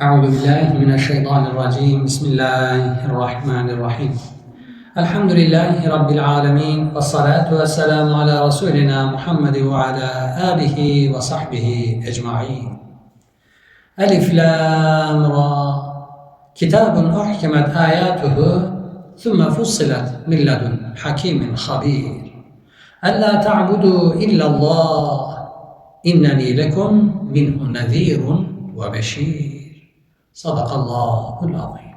أعوذ بالله من الشيطان الرجيم. بسم الله الرحمن الرحيم. الحمد لله رب العالمين والصلاة والسلام على رسولنا محمد وعلى آله وصحبه أجمعين. ألف لام را. كتاب أحكمت آياته ثم فصلت من لدن حكيم خبير. ألا تعبدوا إلا الله إنني لكم منه نذير وبشير. Sadakallahul azim.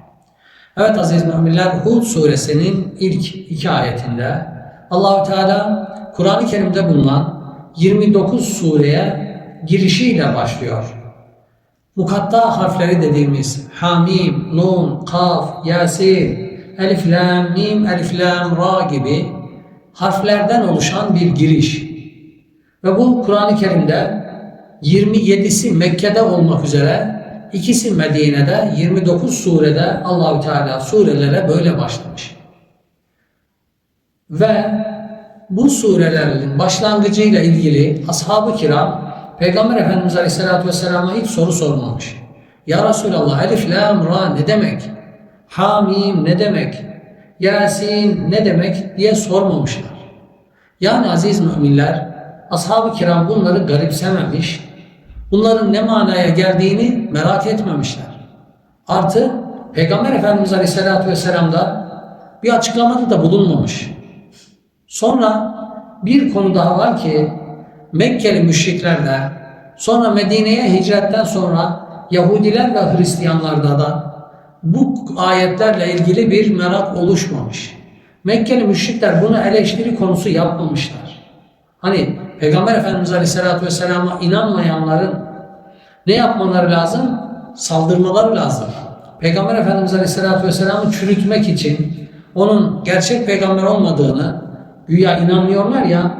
Evet aziz müminler Hud suresinin ilk iki ayetinde Allahü Teala Kur'an-ı Kerim'de bulunan 29 sureye girişiyle başlıyor. Mukatta harfleri dediğimiz Hamim, Nun, Kaf, Yasin, Elif, Lam, Mim, Elif, Lam, Ra gibi harflerden oluşan bir giriş. Ve bu Kur'an-ı Kerim'de 27'si Mekke'de olmak üzere ikisi Medine'de 29 surede Allahü Teala surelere böyle başlamış. Ve bu surelerin başlangıcıyla ilgili ashab-ı kiram Peygamber Efendimiz Aleyhisselatü Vesselam'a hiç soru sormamış. Ya Resulallah Elif, Lam, Ra ne demek? Hamim ne demek? Yasin ne demek diye sormamışlar. Yani aziz müminler ashab-ı kiram bunları garipsememiş, bunların ne manaya geldiğini merak etmemişler. Artı Peygamber Efendimiz Aleyhisselatü Vesselam da bir açıklamada da bulunmamış. Sonra bir konu daha var ki Mekkeli müşrikler de sonra Medine'ye hicretten sonra Yahudiler ve Hristiyanlarda da bu ayetlerle ilgili bir merak oluşmamış. Mekkeli müşrikler bunu eleştiri konusu yapmamışlar. Hani Peygamber Efendimiz Aleyhisselatü Vesselam'a inanmayanların ne yapmaları lazım? Saldırmaları lazım. Peygamber Efendimiz Aleyhisselatü Vesselam'ı çürütmek için onun gerçek peygamber olmadığını güya inanmıyorlar ya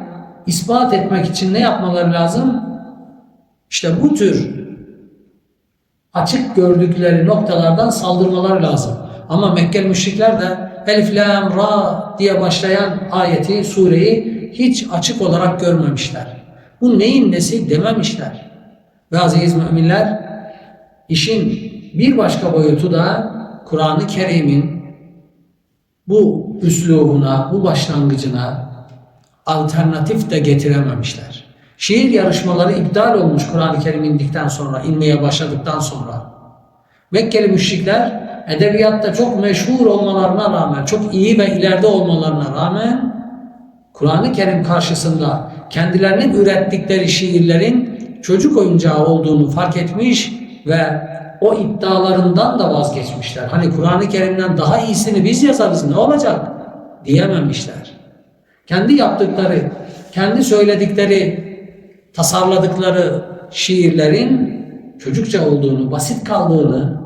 ispat etmek için ne yapmaları lazım? İşte bu tür açık gördükleri noktalardan saldırmaları lazım. Ama Mekkeli müşrikler de Elif, Lam, Ra diye başlayan ayeti, sureyi hiç açık olarak görmemişler. Bu neyin nesi dememişler. Ve aziz müminler, işin bir başka boyutu da Kur'an-ı Kerim'in bu üslubuna, bu başlangıcına alternatif de getirememişler. Şiir yarışmaları iptal olmuş Kur'an-ı Kerim indikten sonra, inmeye başladıktan sonra. Mekkeli müşrikler edebiyatta çok meşhur olmalarına rağmen, çok iyi ve ileride olmalarına rağmen Kur'an-ı Kerim karşısında kendilerinin ürettikleri şiirlerin çocuk oyuncağı olduğunu fark etmiş ve o iddialarından da vazgeçmişler. Hani Kur'an-ı Kerim'den daha iyisini biz yazarız ne olacak diyememişler. Kendi yaptıkları, kendi söyledikleri, tasarladıkları şiirlerin çocukça olduğunu, basit kaldığını,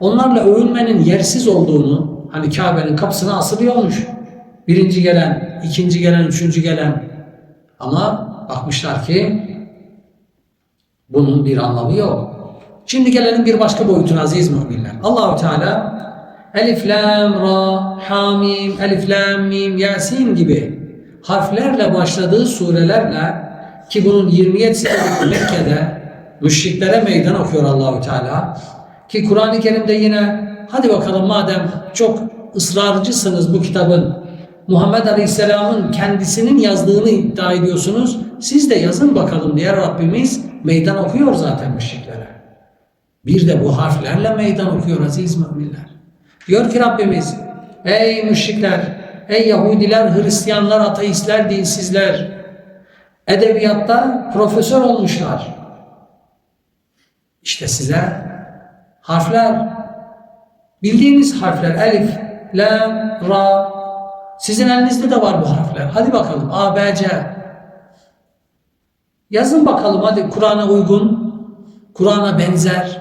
onlarla övünmenin yersiz olduğunu, hani Kabe'nin kapısına asılıyormuş. Birinci gelen, ikinci gelen, üçüncü gelen. Ama bakmışlar ki bunun bir anlamı yok. Şimdi gelelim bir başka boyutuna aziz müminler. Allahu Teala Elif, Lam, Ra, Hamim, Elif, Lam, Mim, Yasin gibi harflerle başladığı surelerle ki bunun 27'si Mekke'de müşriklere meydan okuyor Allahu Teala. Ki Kur'an-ı Kerim'de yine hadi bakalım madem çok ısrarcısınız bu kitabın Muhammed Aleyhisselam'ın kendisinin yazdığını iddia ediyorsunuz. Siz de yazın bakalım diye Rabbimiz meydan okuyor zaten müşriklere. Bir de bu harflerle meydan okuyor aziz müminler. Diyor ki Rabbimiz, ey müşrikler, ey Yahudiler, Hristiyanlar, ateistler, dinsizler, edebiyatta profesör olmuşlar. İşte size harfler, bildiğiniz harfler, elif, lam, ra, sizin elinizde de var bu harfler. Hadi bakalım A, B, C. Yazın bakalım hadi Kur'an'a uygun, Kur'an'a benzer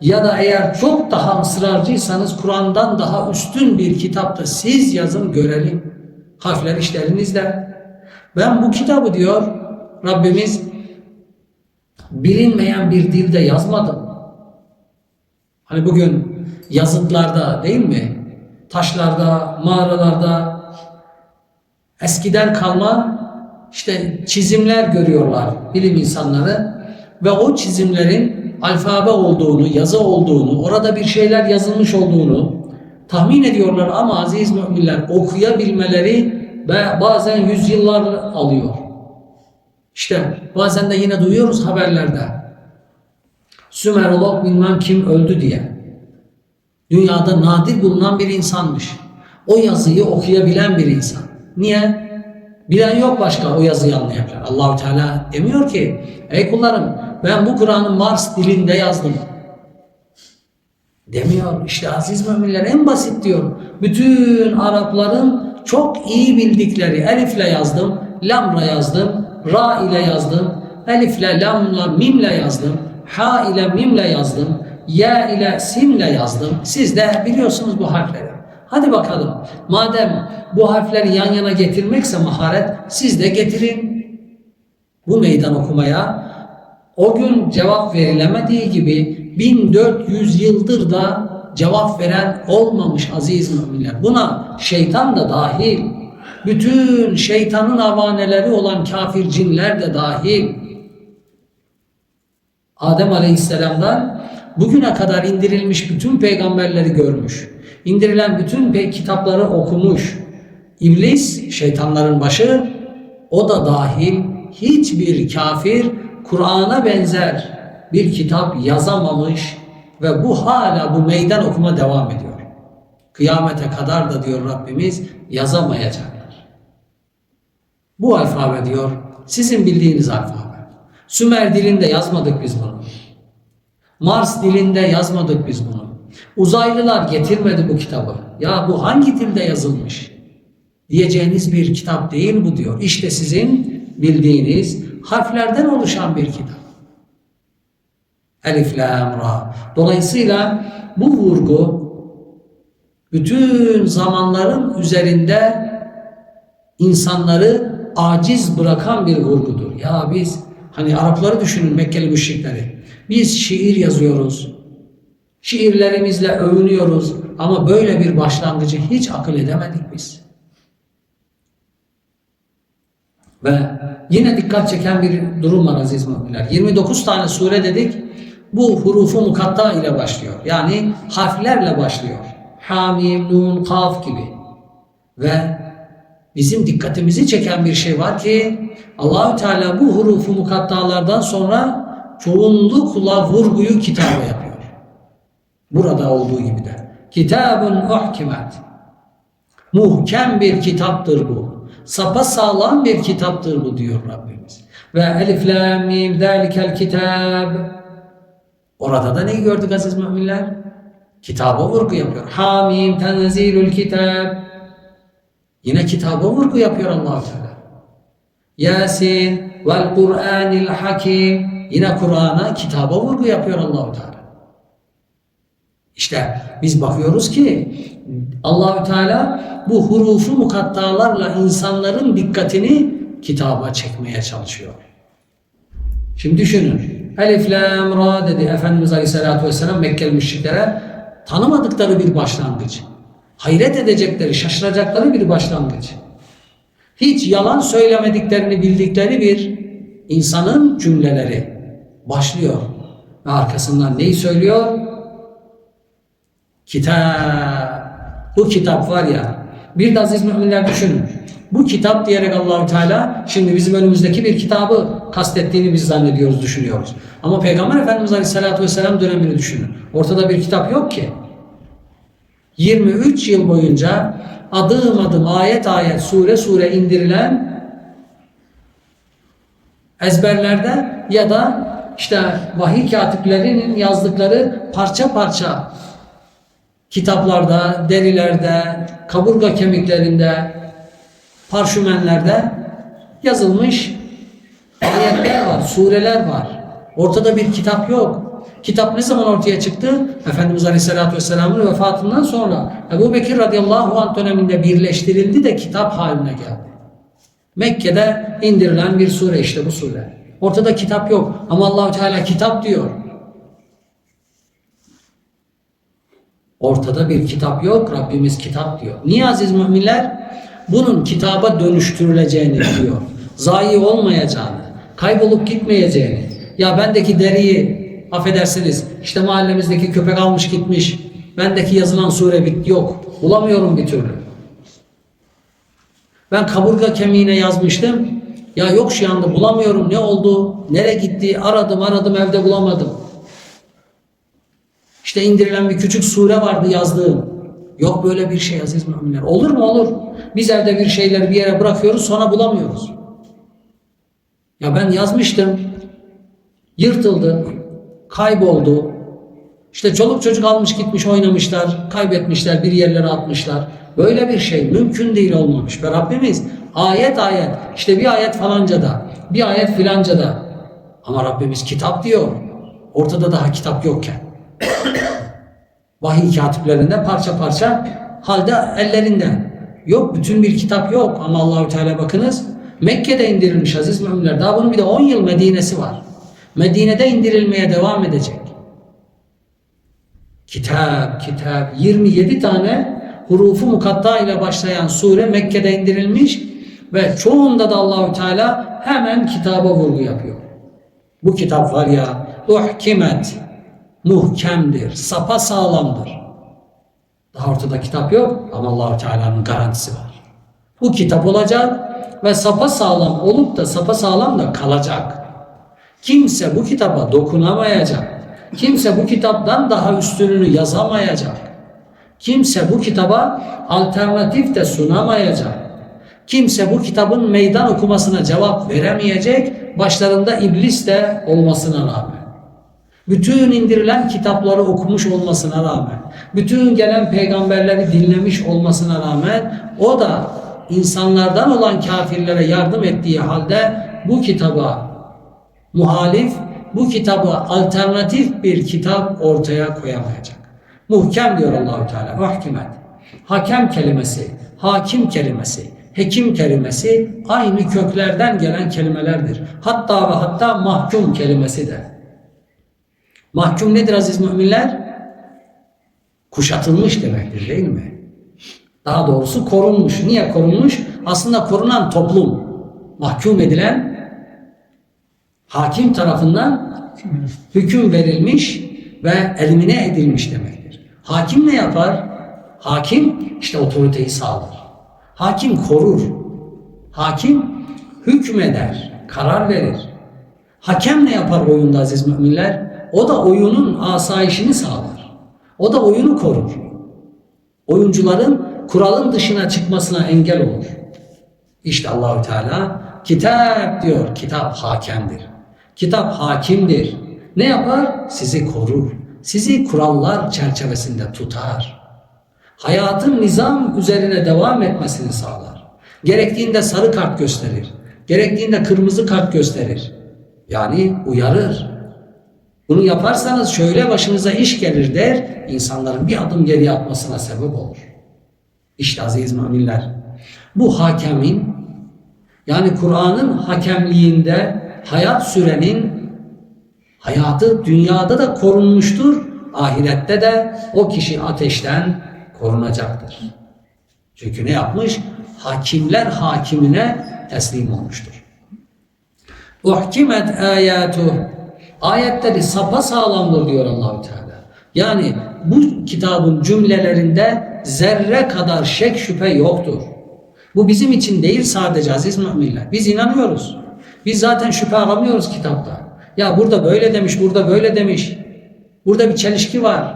ya da eğer çok daha ısrarcıysanız Kur'an'dan daha üstün bir kitapta siz yazın görelim. Harfler işte elinizde. Ben bu kitabı diyor Rabbimiz bilinmeyen bir dilde yazmadım. Hani bugün yazıtlarda değil mi? Taşlarda, mağaralarda eskiden kalma işte çizimler görüyorlar bilim insanları ve o çizimlerin alfabe olduğunu, yazı olduğunu, orada bir şeyler yazılmış olduğunu tahmin ediyorlar ama aziz müminler okuyabilmeleri bazen yüzyıllar alıyor. İşte bazen de yine duyuyoruz haberlerde. Sümerolog bilmem kim öldü diye. Dünyada nadir bulunan bir insanmış. O yazıyı okuyabilen bir insan. Niye? Bilen yok başka o yazıyı anlayacak. Allahu Teala demiyor ki ey kullarım ben bu Kur'an'ı Mars dilinde yazdım. Demiyor. İşte aziz müminler en basit diyor. Bütün Arapların çok iyi bildikleri elifle yazdım, lamla yazdım, ra ile yazdım, elifle, lamla, mimle yazdım, ha ile mimle yazdım, ya ile simle yazdım. Siz de biliyorsunuz bu harfleri. Hadi bakalım. Madem bu harfleri yan yana getirmekse maharet siz de getirin. Bu meydan okumaya o gün cevap verilemediği gibi 1400 yıldır da cevap veren olmamış aziz müminler. Buna şeytan da dahil. Bütün şeytanın avaneleri olan kafir cinler de dahil. Adem Aleyhisselam'dan bugüne kadar indirilmiş bütün peygamberleri görmüş. İndirilen bütün kitapları okumuş. İblis, şeytanların başı, o da dahil hiçbir kafir Kur'an'a benzer bir kitap yazamamış ve bu hala bu meydan okuma devam ediyor. Kıyamete kadar da diyor Rabbimiz yazamayacaklar. Bu alfabe diyor sizin bildiğiniz alfabe. Sümer dilinde yazmadık biz bunu. Mars dilinde yazmadık biz bunu. Uzaylılar getirmedi bu kitabı. Ya bu hangi dilde yazılmış? Diyeceğiniz bir kitap değil bu diyor. İşte sizin bildiğiniz harflerden oluşan bir kitap. Elif, Lam, Ra. Dolayısıyla bu vurgu bütün zamanların üzerinde insanları aciz bırakan bir vurgudur. Ya biz hani Arapları düşünün Mekkeli müşrikleri. Biz şiir yazıyoruz. Şiirlerimizle övünüyoruz ama böyle bir başlangıcı hiç akıl edemedik biz. Ve yine dikkat çeken bir durum var aziz müminler. 29 tane sure dedik. Bu hurufu mukatta ile başlıyor. Yani harflerle başlıyor. Hamim, nun, kaf gibi. Ve bizim dikkatimizi çeken bir şey var ki Allahü Teala bu hurufu mukattalardan sonra çoğunlukla vurguyu kitaba yapıyor. Burada olduğu gibi de. Kitabun uhkimet. Muhkem bir kitaptır bu. Sapa sağlam bir kitaptır bu diyor Rabbimiz. Ve elif lam mim zalikel kitab. Orada da neyi gördük aziz müminler? Kitaba vurgu yapıyor. Hamim tenzilül kitab. Yine kitaba vurgu yapıyor allah Teala. Yasin vel Kur'anil hakim. Yine Kur'an'a kitaba vurgu yapıyor allah Teala. İşte biz bakıyoruz ki Allahü Teala bu hurufu mukattalarla insanların dikkatini kitaba çekmeye çalışıyor. Şimdi düşünün. Elif, Lam, Ra dedi Efendimiz Aleyhisselatü Vesselam Mekkeli müşriklere tanımadıkları bir başlangıç. Hayret edecekleri, şaşıracakları bir başlangıç. Hiç yalan söylemediklerini bildikleri bir insanın cümleleri başlıyor. Ve arkasından neyi söylüyor? Kitap. Bu kitap var ya. Bir de aziz müminler düşünün. Bu kitap diyerek Allahü Teala şimdi bizim önümüzdeki bir kitabı kastettiğini biz zannediyoruz, düşünüyoruz. Ama Peygamber Efendimiz Aleyhisselatü Vesselam dönemini düşünün. Ortada bir kitap yok ki. 23 yıl boyunca adım adım ayet ayet sure sure indirilen ezberlerde ya da işte vahiy katiplerinin yazdıkları parça parça kitaplarda, derilerde, kaburga kemiklerinde, parşümenlerde yazılmış ayetler var, sureler var. Ortada bir kitap yok. Kitap ne zaman ortaya çıktı? Efendimiz Aleyhisselatü Vesselam'ın vefatından sonra Ebu Bekir radıyallahu anh döneminde birleştirildi de kitap haline geldi. Mekke'de indirilen bir sure işte bu sure. Ortada kitap yok ama Allahu Teala kitap diyor. Ortada bir kitap yok, Rabbimiz kitap diyor. Niye aziz müminler? Bunun kitaba dönüştürüleceğini diyor. Zayi olmayacağını, kaybolup gitmeyeceğini, Ya bendeki deriyi affedersiniz işte mahallemizdeki köpek almış gitmiş. Bendeki yazılan sure bit yok. Bulamıyorum bir türlü. Ben kaburga kemiğine yazmıştım. Ya yok şu anda bulamıyorum ne oldu? Nereye gitti? Aradım aradım evde bulamadım. İşte indirilen bir küçük sure vardı yazdığım. Yok böyle bir şey aziz müminler. Olur mu olur. Biz evde bir şeyleri bir yere bırakıyoruz sonra bulamıyoruz. Ya ben yazmıştım. Yırtıldı. Kayboldu. İşte çoluk çocuk almış gitmiş oynamışlar. Kaybetmişler bir yerlere atmışlar. Böyle bir şey mümkün değil olmamış. Ve Rabbimiz ayet ayet işte bir ayet falancada bir ayet filancada ama Rabbimiz kitap diyor. Ortada daha kitap yokken. Vahiy katiplerinde parça parça halde ellerinde. Yok bütün bir kitap yok ama Allahü Teala bakınız Mekke'de indirilmiş aziz müminler. Daha bunun bir de 10 yıl Medine'si var. Medine'de indirilmeye devam edecek. Kitap, kitap 27 tane hurufu mukatta ile başlayan sure Mekke'de indirilmiş ve çoğunda da Allahü Teala hemen kitaba vurgu yapıyor. Bu kitap var ya uhkimet muhkemdir, sapa sağlamdır. Daha ortada kitap yok ama Allahu Teala'nın garantisi var. Bu kitap olacak ve sapa sağlam olup da sapa sağlam da kalacak. Kimse bu kitaba dokunamayacak. Kimse bu kitaptan daha üstününü yazamayacak. Kimse bu kitaba alternatif de sunamayacak. Kimse bu kitabın meydan okumasına cevap veremeyecek. Başlarında iblis de olmasına rağmen. Bütün indirilen kitapları okumuş olmasına rağmen, bütün gelen peygamberleri dinlemiş olmasına rağmen o da insanlardan olan kafirlere yardım ettiği halde bu kitaba muhalif, bu kitabı alternatif bir kitap ortaya koyamayacak. Muhkem diyor Allahu Teala. Mahkimet. Hakem kelimesi, hakim kelimesi, hekim kelimesi aynı köklerden gelen kelimelerdir. Hatta ve hatta mahkum kelimesi de. Mahkum nedir aziz müminler? Kuşatılmış demektir değil mi? Daha doğrusu korunmuş. Niye korunmuş? Aslında korunan toplum. Mahkum edilen hakim tarafından hüküm verilmiş ve elimine edilmiş demektir. Hakim ne yapar? Hakim işte otoriteyi sağlar. Hakim korur. Hakim hükmeder, karar verir. Hakem ne yapar oyunda aziz müminler? O da oyunun asayişini sağlar. O da oyunu korur. Oyuncuların kuralın dışına çıkmasına engel olur. İşte Allahü Teala kitap diyor. Kitap hakemdir. Kitap hakimdir. Ne yapar? Sizi korur. Sizi kurallar çerçevesinde tutar. Hayatın nizam üzerine devam etmesini sağlar. Gerektiğinde sarı kart gösterir. Gerektiğinde kırmızı kart gösterir. Yani uyarır. Bunu yaparsanız şöyle başınıza iş gelir der, insanların bir adım geriye atmasına sebep olur. İşte aziz müminler, bu hakemin, yani Kur'an'ın hakemliğinde hayat sürenin hayatı dünyada da korunmuştur, ahirette de o kişi ateşten korunacaktır. Çünkü ne yapmış? Hakimler hakimine teslim olmuştur. Uhkimet ayatuh Ayetleri sapa sağlamdır diyor Allahü Teala. Yani bu kitabın cümlelerinde zerre kadar şek şüphe yoktur. Bu bizim için değil sadece aziz müminler. Biz inanıyoruz. Biz zaten şüphe aramıyoruz kitapta. Ya burada böyle demiş, burada böyle demiş. Burada bir çelişki var.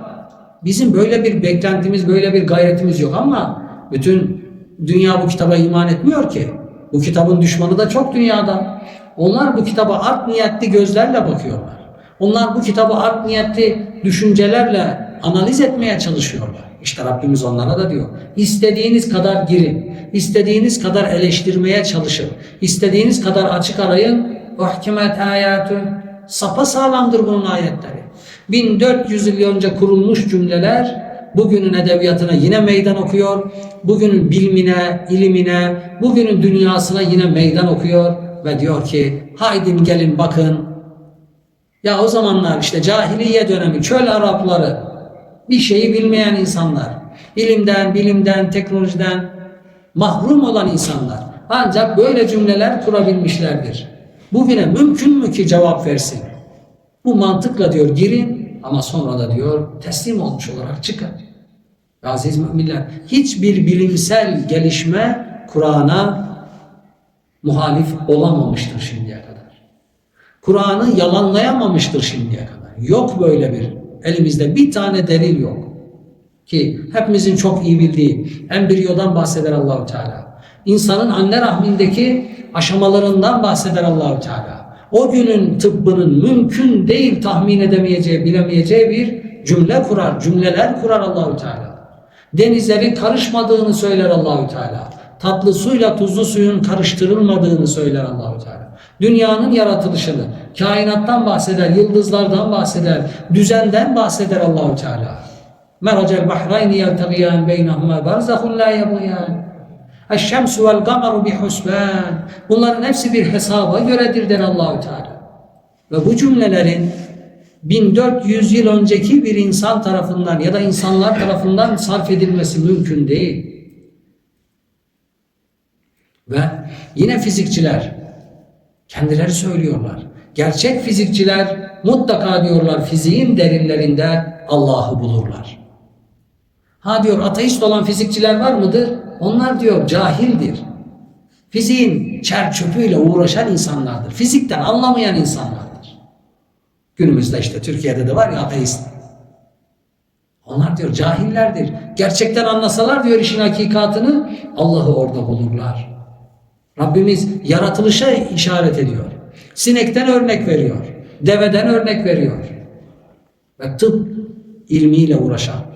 Bizim böyle bir beklentimiz, böyle bir gayretimiz yok ama bütün dünya bu kitaba iman etmiyor ki. Bu kitabın düşmanı da çok dünyada. Onlar bu kitaba art niyetli gözlerle bakıyorlar. Onlar bu kitabı art niyetli düşüncelerle analiz etmeye çalışıyorlar. İşte Rabbimiz onlara da diyor. İstediğiniz kadar girin. istediğiniz kadar eleştirmeye çalışın. istediğiniz kadar açık arayın. Uhkimet ayatü. Sapa sağlamdır bunun ayetleri. 1400 yıl önce kurulmuş cümleler bugünün edebiyatına yine meydan okuyor. Bugünün bilimine, ilimine, bugünün dünyasına yine meydan okuyor ve diyor ki haydin gelin bakın. Ya o zamanlar işte cahiliye dönemi çöl Arapları bir şeyi bilmeyen insanlar, ilimden, bilimden, teknolojiden mahrum olan insanlar ancak böyle cümleler kurabilmişlerdir. Bugüne mümkün mü ki cevap versin? Bu mantıkla diyor girin ama sonra da diyor teslim olmuş olarak çıkın. Aziz müminler, hiçbir bilimsel gelişme Kur'an'a muhalif olamamıştır şimdiye kadar. Kur'an'ı yalanlayamamıştır şimdiye kadar. Yok böyle bir, elimizde bir tane delil yok. Ki hepimizin çok iyi bildiği embriyodan bahseder Allahu Teala. İnsanın anne rahmindeki aşamalarından bahseder Allahu Teala. O günün tıbbının mümkün değil tahmin edemeyeceği, bilemeyeceği bir cümle kurar, cümleler kurar Allahu Teala. Denizlerin karışmadığını söyler Allahü Teala. Tatlı suyla tuzlu suyun karıştırılmadığını söyler Allahü Teala. Dünyanın yaratılışını, kainattan bahseder, yıldızlardan bahseder, düzenden bahseder Allahü Teala. Meracel bahrayni yeltegiyan beynehuma barzahun la yabgiyan. Eşşemsu vel kameru bihusban. Bunların hepsi bir hesaba göredir der Allahü Teala. Ve bu cümlelerin 1400 yıl önceki bir insan tarafından ya da insanlar tarafından sarf edilmesi mümkün değil. Ve yine fizikçiler kendileri söylüyorlar. Gerçek fizikçiler mutlaka diyorlar fiziğin derinlerinde Allah'ı bulurlar. Ha diyor ateist olan fizikçiler var mıdır? Onlar diyor cahildir. Fiziğin çer çöpüyle uğraşan insanlardır. Fizikten anlamayan insanlardır. Günümüzde işte Türkiye'de de var ya ateist. Onlar diyor cahillerdir. Gerçekten anlasalar diyor işin hakikatını Allah'ı orada bulurlar. Rabbimiz yaratılışa işaret ediyor. Sinekten örnek veriyor. Deveden örnek veriyor. Ve tıp ilmiyle uğraşan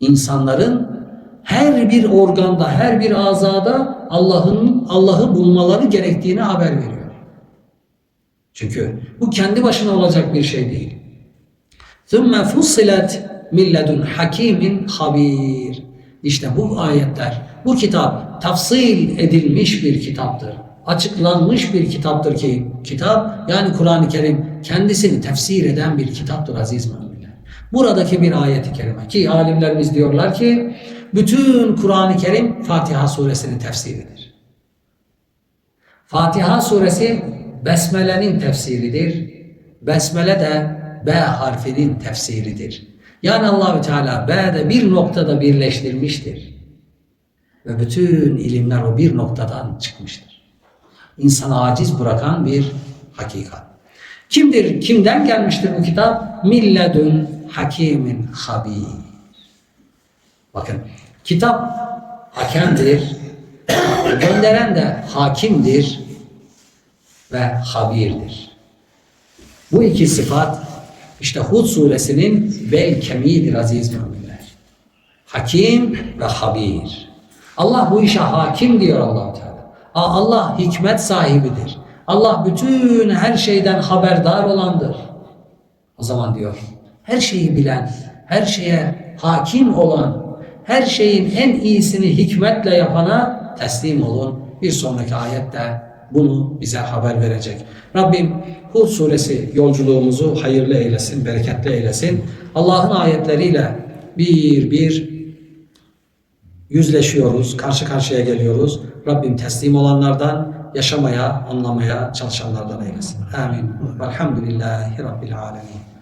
insanların her bir organda, her bir azada Allah'ın Allah'ı bulmaları gerektiğini haber veriyor. Çünkü bu kendi başına olacak bir şey değil. ثُمَّ فُصِّلَتْ مِلَّدُنْ حَك۪يمٍ habir. İşte bu ayetler, bu kitap tafsil edilmiş bir kitaptır. Açıklanmış bir kitaptır ki kitap yani Kur'an-ı Kerim kendisini tefsir eden bir kitaptır aziz müminler. Buradaki bir ayeti kerime ki alimlerimiz diyorlar ki bütün Kur'an-ı Kerim Fatiha suresinin tefsiridir. Fatiha suresi Besmele'nin tefsiridir. Besmele de B harfinin tefsiridir. Yani Allahü Teala B'de bir noktada birleştirmiştir. Ve bütün ilimler o bir noktadan çıkmıştır. İnsanı aciz bırakan bir hakikat. Kimdir? Kimden gelmiştir bu kitap? Milledün hakimin habir. Bakın kitap hakemdir. Gönderen de hakimdir ve habirdir. Bu iki sıfat işte Hud suresinin bel kemiğidir aziz müminler. Hakim ve habir. Allah bu işe hakim diyor allah Teala. Allah hikmet sahibidir. Allah bütün her şeyden haberdar olandır. O zaman diyor her şeyi bilen, her şeye hakim olan, her şeyin en iyisini hikmetle yapana teslim olun. Bir sonraki ayette bunu bize haber verecek. Rabbim Hud suresi yolculuğumuzu hayırlı eylesin, bereketli eylesin. Allah'ın ayetleriyle bir bir yüzleşiyoruz, karşı karşıya geliyoruz. Rabbim teslim olanlardan, yaşamaya, anlamaya çalışanlardan eylesin. Amin. Velhamdülillahi Rabbil alemin.